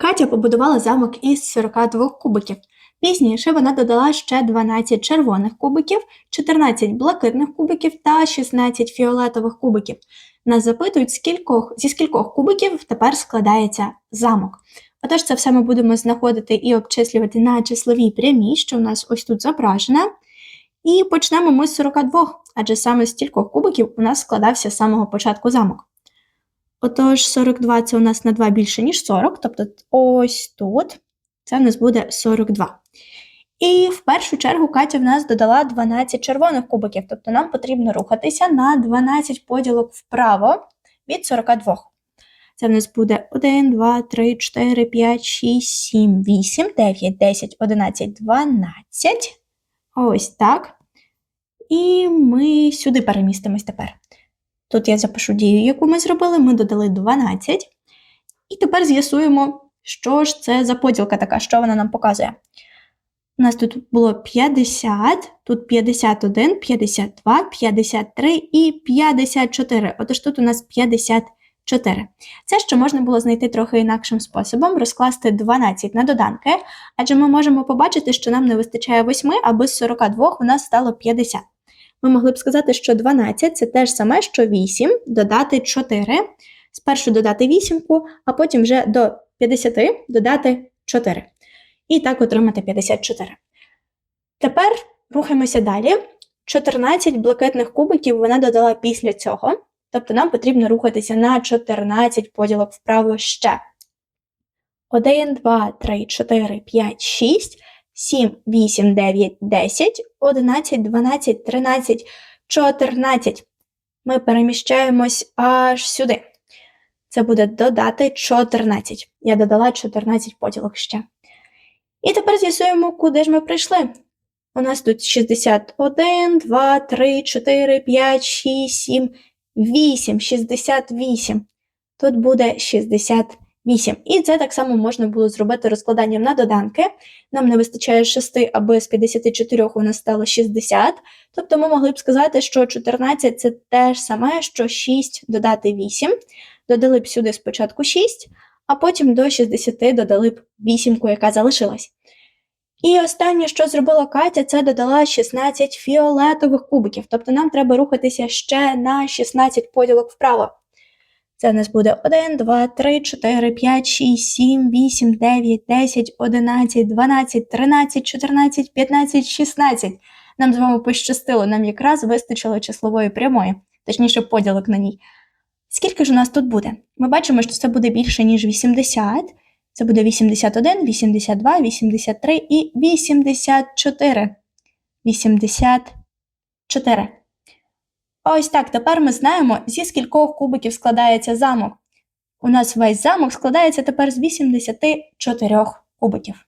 Катя побудувала замок із 42 кубиків. Пізніше вона додала ще 12 червоних кубиків, 14 блакитних кубиків та 16 фіолетових кубиків. Нас запитують, скількох, зі скількох кубиків тепер складається замок. Отож, це все ми будемо знаходити і обчислювати на числовій прямій, що у нас ось тут зображена. І почнемо ми з 42, адже саме з стількох кубиків у нас складався з самого початку замок. Отож, 42 це у нас на 2 більше, ніж 40, тобто ось тут це в нас буде 42. І в першу чергу Катя в нас додала 12 червоних кубиків, тобто нам потрібно рухатися на 12 поділок вправо від 42. Це в нас буде 1, 2, 3, 4, 5, 6, 7, 8, 9, 10, 11, 12. Ось так. І ми сюди перемістимось тепер. Тут я запишу дію, яку ми зробили. Ми додали 12. І тепер з'ясуємо, що ж це за поділка така, що вона нам показує. У нас тут було 50, тут 51, 52, 53 і 54. Отож тут у нас 54. Це ще можна було знайти трохи інакшим способом, розкласти 12 на доданки, адже ми можемо побачити, що нам не вистачає 8, аби з 42 у нас стало 50. Ми могли б сказати, що 12 це те ж саме, що 8 додати 4. Спершу додати 8, а потім вже до 50 додати 4. І так отримати 54. Тепер рухаємося далі. 14 блакитних кубиків вона додала після цього. Тобто нам потрібно рухатися на 14 поділок вправо ще. 1, 2, 3, 4, 5, 6, 7, 8, 9, 10, 11, 12, 13, 14. Ми переміщаємось аж сюди. Це буде додати 14. Я додала 14 поділок ще. І тепер з'ясуємо, куди ж ми прийшли. У нас тут 61, 2, 3, 4, 5, 6, 7, 8, 68. Тут буде 68. І це так само можна було зробити розкладанням на доданки. Нам не вистачає 6, аби з 54 у нас стало 60. Тобто ми могли б сказати, що 14 це те ж саме, що 6 додати 8. Додали б сюди спочатку 6, а потім до 60 додали б 8, яка залишилась. І останнє, що зробила Катя, це додала 16 фіолетових кубиків. Тобто нам треба рухатися ще на 16 поділок вправо. Це у нас буде 1, 2, 3, 4, 5, 6, 7, 8, 9, 10, 11, 12, 13, 14, 15, 16. Нам з вами пощастило, нам якраз вистачило числової прямої, точніше, поділок на ній. Скільки ж у нас тут буде? Ми бачимо, що це буде більше, ніж 80. Це буде 81, 82, 83 і 84. 84. Ось так, тепер ми знаємо, зі скількох кубиків складається замок. У нас весь замок складається тепер з 84 кубиків.